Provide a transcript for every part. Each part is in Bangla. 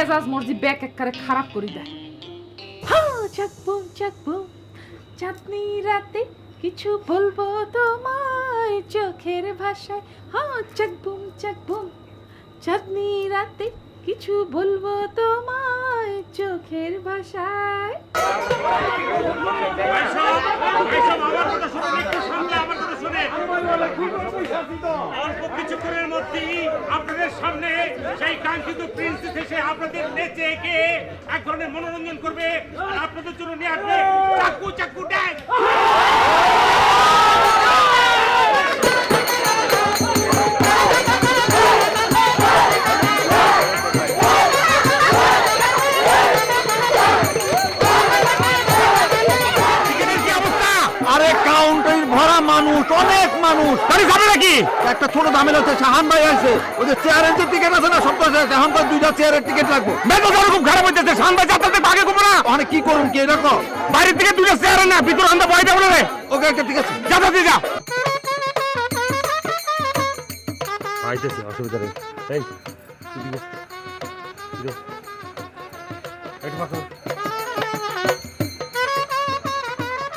মেজাজ মর্জি ব্যাগ একবারে খারাপ করে দেয়। চাকবুম চাকবুম চাঁদনি রাতে কিছু বলব তোমায় চোখের ভাষায়। হ্যাঁ চাকবুম চাকবুম চাঁদনি রাতে কিছু বলব তোমায় চোখের ভাষায়। অল্প কিছুক্ষণের মধ্যেই আপনাদের সামনে সেই কাঙ্ক্ষিত প্রিন্সেস এসে আপনাদের নেচে এঁকে এক ধরনের মনোরঞ্জন করবে। আপনাদের জন্য নিয়ে আসবে চাকু চাকু ড্যান্স মানুষ যাবে নাকি? একটা ছোট দামের হচ্ছে শাহান ভাই আছে ওই যে চেয়ারের যে টিকিট আছে না সব আছে এখন তো দুইটা চেয়ারের টিকিট লাগবে মেজাজ আমার খুব খারাপ হইতেছে শান্ত যাত্রাতে আগে ঘুমো না। অনেক কি করুন কি এরকম? বাইরের থেকে দুটো চেয়ারে না ভিতর আন্দা ভয় যাব রে। ওকে একটা ঠিক আছে। যা যা যা আইতেছে অসুবিধা নেই। এই এদিকে। এদিকে। একটু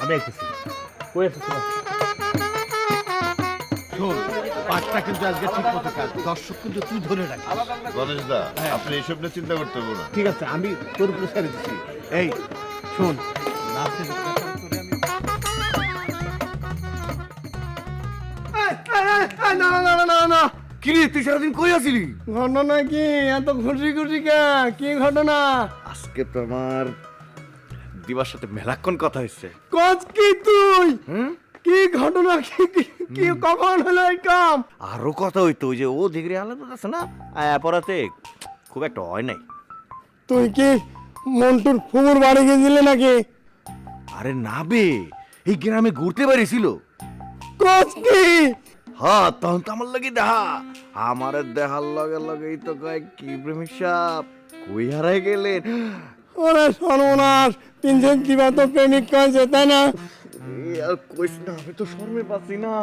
আমি আইতেছি। কই? শোন পাঁচটা কিন্তু আজকে ঠিক মতো কাজ। দর্শক কিন্তু তুই ধরে রাখিস। গণেশ দা আপনি এসব নিয়ে চিন্তা করতে হবে না ঠিক আছে আমি তোর উপরে ছেড়ে দিচ্ছি। এই শোন নাচের ব্যাপার করে আমি না না না না না তুই সারাদিন কই আছিলি? ঘটনা কি? এত খুশি খুশি কে? কি ঘটনা? আজকে তো আমার দিবার সাথে মেলাক্ষণ কথা হচ্ছে কত কি তুই? কি ঘটনা? কি কি- কখন হলো কাম? আরও কথা হইতো ওই যে ও ডিগ্রি আলাদা আছে না আয়া পড়াতে। খুব একটা হয় নাই। তুই কি মন্টুর ফুমুর বাড়ি গেছিলে নাকি? আরে না বে এই গ্রামে ঘুরতে পারিছিল কত কি? হ্যাঁ তখন তো আমার লাগে দেখা। আমার দেখার লগে লগেই তো কয় কি প্রেমিক সাপ কই হারাই গেলেন? ওরে সর্বনাশ তিনজন কিবা তো প্রেমিক কয়েছে তাই না? আর কইস না আমি তো শর্মে পাচ্ছি না।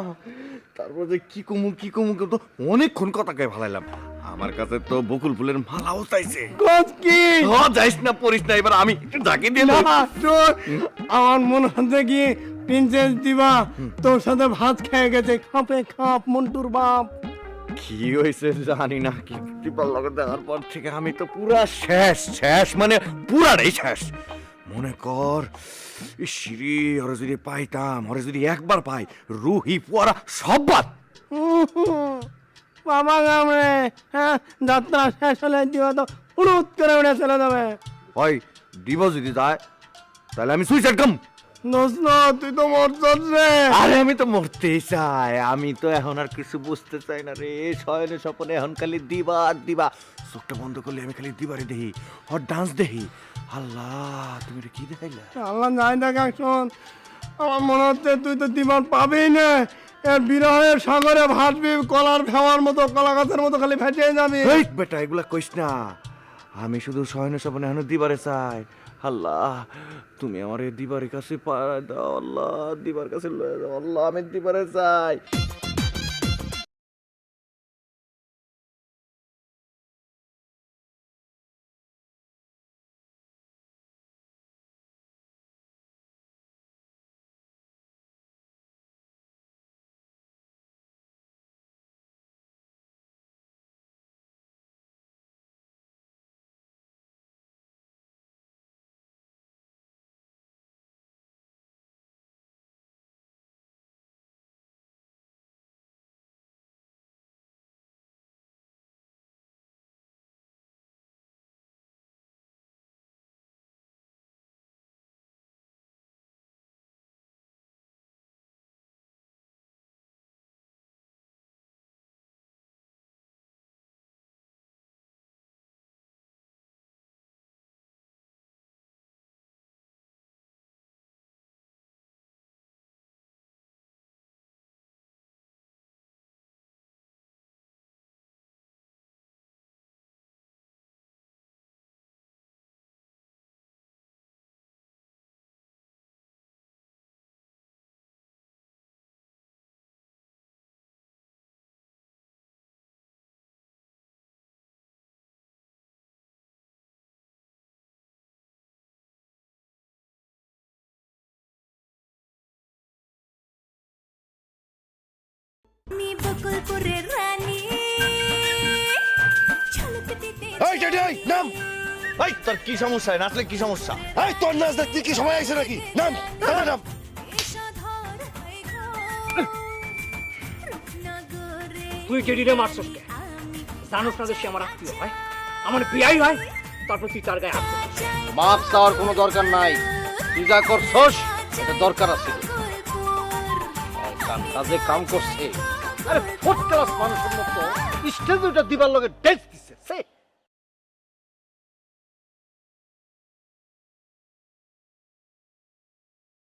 তারপর যে কি কমু কি কমু তো অনেকক্ষণ কথা কয়ে ভালাইলাম। আমার কাছে তো বকুল ফুলের মালাও চাইছে। কি? হ যাইস না পড়িস না এবার আমি একটু ডাকি দিয়ে না তোর আমার মনে হচ্ছে কি প্রিন্সেস দিবা তোর সাথে ভাত খেয়ে গেছে খাপে খাপ মন্টুর বাপ। কি হয়েছে জানি না কি টিপার লগে দেওয়ার পর থেকে আমি তো পুরা শেষ শেষ মানে পুরাটাই শেষ। মনে কর সিঁড়ি ওরা যদি পাইতাম ওরা যদি একবার পাই রুহি পুয়ারা সব বাদ। বাবা গামরে হ্যাঁ যাত্রা শেষ হলে দিবা তো হুড়ুত করে উড়ে চলে যাবে। হয় দিব যদি যায় তাহলে আমি সুইসাইড কম তুই তো মরছস রে। আরে আমি তো মরতেই চাই আমি তো এখন আর কিছু বুঝতে চাই না রে শয়নে স্বপনে এখন খালি দিবা আর দিবা। চোখটা বন্ধ করলে আমি খালি দিবারে দেখি আর ডান্স দেখি আল্লাহ তুমি এটা কি দেখাইলা? আল্লাহ যাই দেখ শোন আমার মনে হচ্ছে তুই তো দিবার পাবেই না। এ বিরহের সাগরে ভাসবি কলার ফেওয়ার মতো কলা গাছের মতো খালি ফেটে যাবি। এই বেটা এগুলা কইস না। আমি শুধু শয়নে স্বপনে এখন দিবারে চাই। আল্লাহ তুমি আমার এই দিবারের কাছে পাড়া দাও আল্লাহ দিবার কাছে লয়ে দাও আল্লাহ আমি দিবারে চাই। বকুলপুরের রানী। এই টেডি এই নাম। এই তোর কি সমস্যা? নাচলে কি সমস্যা? এই তোর নাচ দেখতে কি সময় আছে নাকি? নাম নাম নাম। বিষধর ঘর রূপনগরে তুই টেডিরে মারছস কে? আমি জানোস না যে সে আমার আত্মীয় হয়? আমার বিয়াই হয়? তারপর তুই তার গায়ে হাত দিস। মাপ চাওয়ার কোনো দরকার নাই। তুই যা করছস এটা দরকার আছে। কাজে কাম করছে। আরে ফোর্থ ক্লাস মানুষের মতো স্টেজ দিবার লগে ডেস্ক দিছে সে?